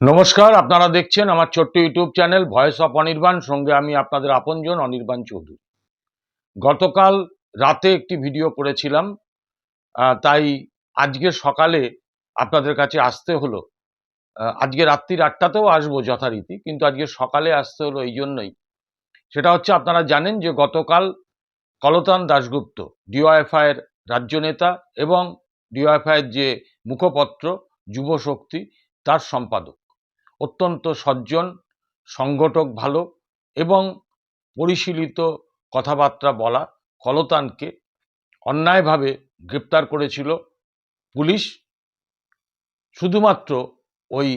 নমস্কার, আপনারা দেখছেন আমার ছোট্ট YouTube channel voice of Anirban. সঙ্গে আমি আপনাদের আপনজন, অনির্বাণ চৌধুরী। গতকাল রাতে একটি ভিডিও করেছিলাম তাই আজকে সকালে আপনাদের কাছে আসতে হলো। আজকে রাত্রির আটটাতেও আসব যথারীতি, কিন্তু আজকে সকালে আসতে হলো এই জন্যই। সেটা হচ্ছে, আপনারা জানেন যে গতকাল কলতান দাশগুপ্ত ডিওয়াইফআই এর রাজ্য নেতা এবং ডিওয়াইফআই এর যে মুখপত্র, যুব শক্তি, তার সম্পাদক। অত্যন্ত সজ্জন, সংগঠক ভালো এবং পরিশীলিত কথাবার্তা বলা কলতানকে অন্যায়ভাবে গ্রেপ্তার করেছিল পুলিশ। শুধুমাত্র ওই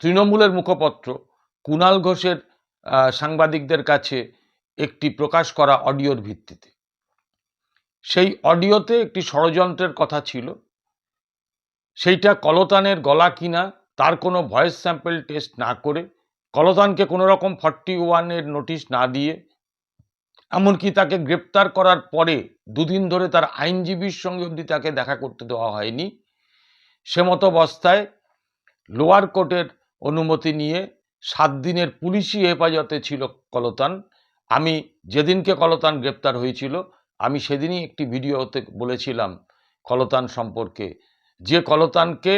তৃণমূলের মুখপত্র কুণাল ঘোষের সাংবাদিকদের কাছে একটি প্রকাশ করা অডিওর ভিত্তিতে। সেই অডিওতে একটি ষড়যন্ত্রের কথা ছিল, সেইটা কলতানের গলা কিনা তার কোনো ভয়েস স্যাম্পল টেস্ট না করে কলতানকে কোনো রকম ফর্টি ওয়ানের নোটিশ না দিয়ে, এমনকি তাকে গ্রেপ্তার করার পরে দুদিন ধরে তার আইনজীবীর সঙ্গে অবধি তাকে দেখা করতে দেওয়া হয়নি, সে মতো অবস্থায় লোয়ার কোর্টের অনুমতি নিয়ে সাত দিনের পুলিশি হেফাজতে ছিল কলতান আমি যেদিনকে কলতান গ্রেপ্তার হয়েছিল, আমি সেদিনই একটি ভিডিওতে বলেছিলাম কলতান সম্পর্কে। যে কলতানকে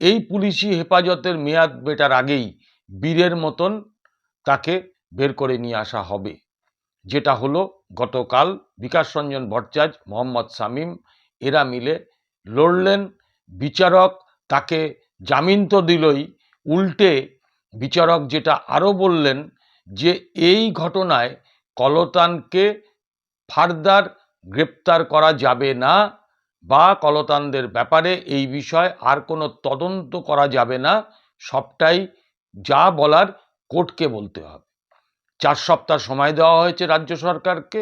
এই পুলিশি হেফাজতের মেয়াদ বেটার আগেই বীরের মতন তাকে বের করে নিয়ে আসা হবে, যেটা হলো গতকাল বিকাশ রঞ্জন ভট্টাচার্য, মোহাম্মদ শামীম, এরা মিলে লড়লেন। বিচারক তাকে জামিন তো দিলই, উল্টে বিচারক যেটা আরও বললেন যে এই ঘটনায় কলতানকে ফার্দার গ্রেপ্তার করা যাবে না। বা কলতানদের ব্যাপারে এই বিষয়ে আর কোনো তদন্ত করা যাবে না। সবটাই যা বলার কোর্টকে বলতে হবে। চার সপ্তাহ সময় দেওয়া হয়েছে রাজ্য সরকারকে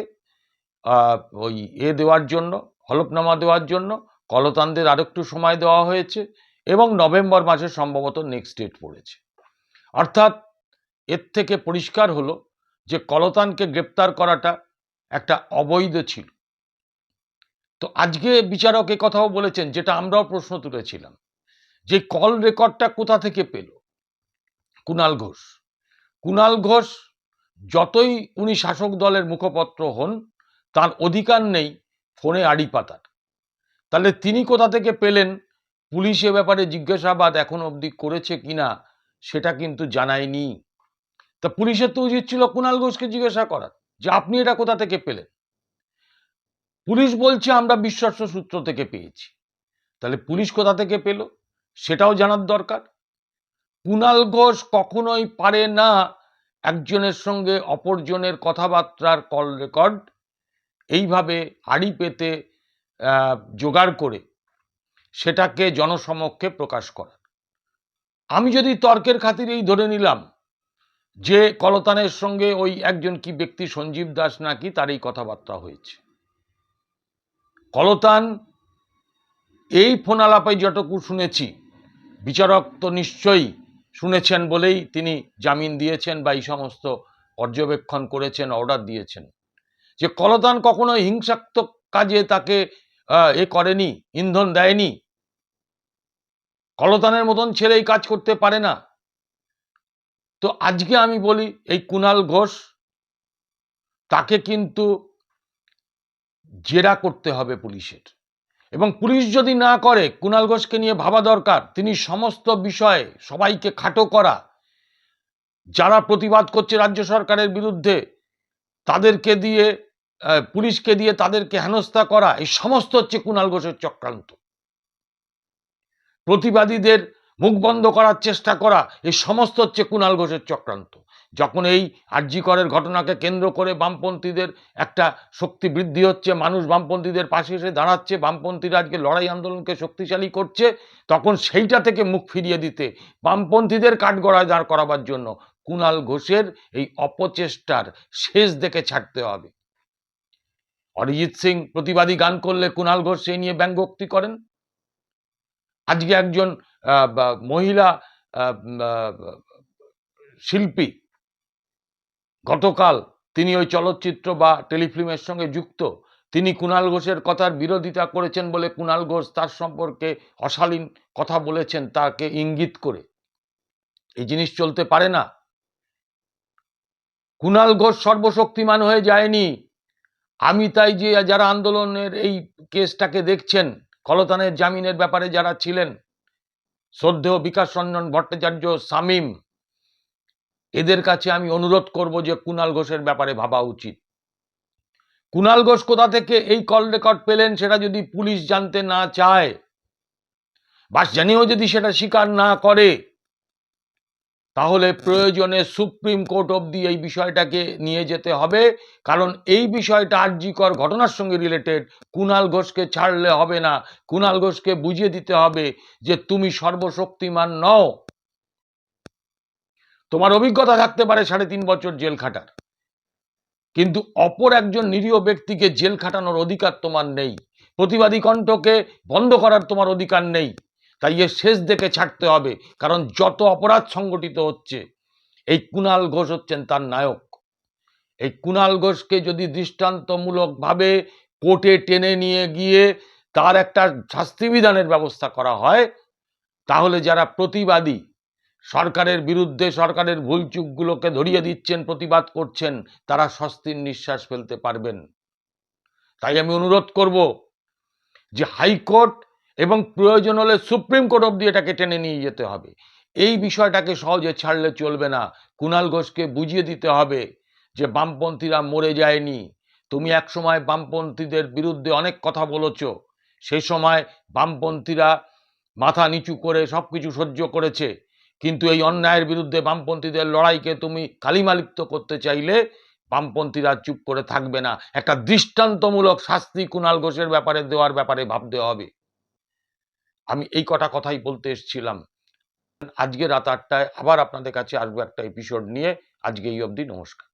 ওই এ দেওয়ার জন্য, হলফনামা দেওয়ার জন্য। কলতানদের আরেকটু সময় দেওয়া হয়েছে এবং নভেম্বর মাসে সম্ভবত নেক্সট ডেট পড়েছে। অর্থাৎ এর থেকে পরিষ্কার হলো যে কলতানকে গ্রেপ্তার করাটা একটা অবৈধ ছিল। তো আজকে বিচারক কথাও বলেছেন, যেটা আমরাও প্রশ্ন তুলেছিলাম, যে কল রেকর্ডটা কোথা থেকে পেল? কুণাল ঘোষ। কুণাল ঘোষ যতই উনি শাসক দলের মুখপত্র হন, তার অধিকার নেই ফোনে আড়ি পাতার। তাহলে তিনি কোথা থেকে পেলেন? পুলিশ এ ব্যাপারে জিজ্ঞাসাবাদ এখন অবধি করেছে কিনা সেটা কিন্তু জানায়নি। তা পুলিশের তো উচিত ছিল কুণাল ঘোষকে জিজ্ঞাসা করার, যে আপনি এটা কোথা থেকে পেলেন? পুলিশ বলছে আমরা বিশ্বস্ত সূত্র থেকে পেয়েছি। তাহলে পুলিশ কোথা থেকে পেল? সেটাও জানার দরকার। কুণাল ঘোষ কখনোই পারে না একজনের সঙ্গে অপরজনের কথাবার্তার কল রেকর্ড। এইভাবে আড়ি পেতে জোগাড় করে সেটাকে জনসমক্ষে প্রকাশ করার আমি যদি তর্কের খাতিরেই ধরে নিলাম যে কলতানের সঙ্গে ওই একজন কি ব্যক্তি সঞ্জীব দাস নাকি তার এই কথাবার্তা হয়েছে। কলতান, এই ফোন আলাপে যতটুকু শুনেছি, বিচারক তো নিশ্চয়ই শুনেছেন বলেই তিনি জামিন দিয়েছেন বা এই সমস্ত পর্যবেক্ষণ করেছেন, অর্ডার দিয়েছেন। যে কলতান কখনো হিংসাত্মক কাজে তাকে এ করেনি, ইন্ধন দেয়নি। কলতানের মতন ছেলে এই কাজ করতে পারে না। তো আজকে আমি বলি, এই কুণাল ঘোষ, তাকে কিন্তু জেরা করতে হবে পুলিশের। এবং পুলিশ যদি না করে কুণাল ঘোষকে নিয়ে ভাবা দরকার, তিনি সমস্ত বিষয়ে সবাইকে খাটো করা। যারা প্রতিবাদ করছে রাজ্য সরকারের বিরুদ্ধে, তাদেরকে দিয়ে পুলিশকে দিয়ে তাদেরকে হেনস্থা করা, এই সমস্ত হচ্ছে কুণাল ঘোষের চক্রান্ত। প্রতিবাদীদের মুখ বন্ধ করার চেষ্টা করা, এই সমস্ত হচ্ছে কুণাল ঘোষের চক্রান্ত। যখন এই আরজি করের ঘটনাকে কেন্দ্র করে বামপন্থীদের একটা শক্তি বৃদ্ধি হচ্ছে, মানুষ বামপন্থীদের পাশে এসে দাঁড়াচ্ছে, বামপন্থীরা আজকে লড়াই আন্দোলনকে শক্তিশালী করছে, তখন সেইটা থেকে মুখ ফিরিয়ে দিতে, বামপন্থীদের কাঠগড়ায় দাঁড় করাবার জন্য কুণাল ঘোষের এই অপচেষ্টার শেষ দেখে ছাড়তে হবে। অরিজিৎ সিং প্রতিবাদী গান করলে কুণাল ঘোষ সেই নিয়ে ব্যঙ্গোক্তি করেন। আজকে একজন মহিলা শিল্পী গতকাল তিনি ওই চলচ্চিত্র বা টেলিফিল্মের সঙ্গে যুক্ত। তিনি কুণাল ঘোষের কথার বিরোধিতা করেছেন বলে কুণাল ঘোষ তার সম্পর্কে অশালীন কথা বলেছেন, তাকে ইঙ্গিত করে। এই জিনিস চলতে পারে না। কুণাল ঘোষ সর্বশক্তিমান হয়ে যায়নি। আমি তাই যে যারা আন্দোলনের এই কেসটাকে দেখছেন কলতানের জামিনের ব্যাপারে যারা ছিলেন, শ্রদ্ধেয় বিকাশ রঞ্জন ভট্টাচার্য সামিম এদের কাছে আমি অনুরোধ করব যে কুণাল ঘোষের ব্যাপারে ভাবা উচিত। কুণাল ঘোষ কোথা থেকে এই কল রেকর্ড পেলেন সেটা যদি পুলিশ জানতে না চায় বাস জানিয়েও যদি সেটা স্বীকার না করে, তাহলে প্রয়োজনে সুপ্রিম কোর্ট অবধি এই বিষয়টাকে নিয়ে যেতে হবে। কারণ এই বিষয়টা আর্যিকর ঘটনার সঙ্গে রিলেটেড কুণাল ঘোষকে ছাড়লে হবে না। কুণাল ঘোষকে বুঝিয়ে দিতে হবে যে তুমি সর্বশক্তিমান নও। তোমার অভিজ্ঞতা থাকতে পারে সাড়ে তিন বছর জেল খাটার। কিন্তু অপর একজন নিরীহ ব্যক্তিকে জেল খাটানোর অধিকার তোমার নেই। প্রতিবাদী কণ্ঠকে বন্ধ করার তোমার অধিকার নেই। তাই এর শেষ দেখে ছাড়তে হবে, কারণ যত অপরাধ সংগঠিত হচ্ছে, এই কুণাল ঘোষ হচ্ছেন তার নায়ক। এই কুণাল ঘোষকে যদি দৃষ্টান্তমূলকভাবে কোর্টে টেনে নিয়ে গিয়ে তার একটা শাস্তিবিধানের ব্যবস্থা করা হয়, তাহলে যারা প্রতিবাদী সরকারের বিরুদ্ধে সরকারের ভুল চুকগুলোকে ধরিয়ে দিচ্ছেন, প্রতিবাদ করছেন, তারা স্বস্তির নিঃশ্বাস ফেলতে পারবেন। তাই আমি অনুরোধ করব যে হাইকোর্ট এবং প্রয়োজন হলে সুপ্রিম কোর্ট অব্দি এটাকে টেনে নিয়ে যেতে হবে। এই বিষয়টাকে সহজে ছাড়লে চলবে না। কুণাল ঘোষকে বুঝিয়ে দিতে হবে যে বামপন্থীরা মরে যায়নি। তুমি একসময় বামপন্থীদের বিরুদ্ধে অনেক কথা বলেছ। সেই সময় বামপন্থীরা মাথা নিচু করে সব কিছু সহ্য করেছে। কিন্তু এই অন্যায়ের বিরুদ্ধে বামপন্থীদের লড়াইকে তুমি কালিমালিপ্ত করতে চাইলে বামপন্থীরা চুপ করে থাকবে না। একটা দৃষ্টান্তমূলক শাস্তি কুণাল ঘোষের ব্যাপারে দেওয়ার ব্যাপারে ভাবতে হবে। আমি এই কটা কথাই বলতে এসেছিলাম। আজকে রাত আটটায় আবার আপনাদের কাছে আসব একটা এপিসোড নিয়ে। আজকে এই অবধি নমস্কার।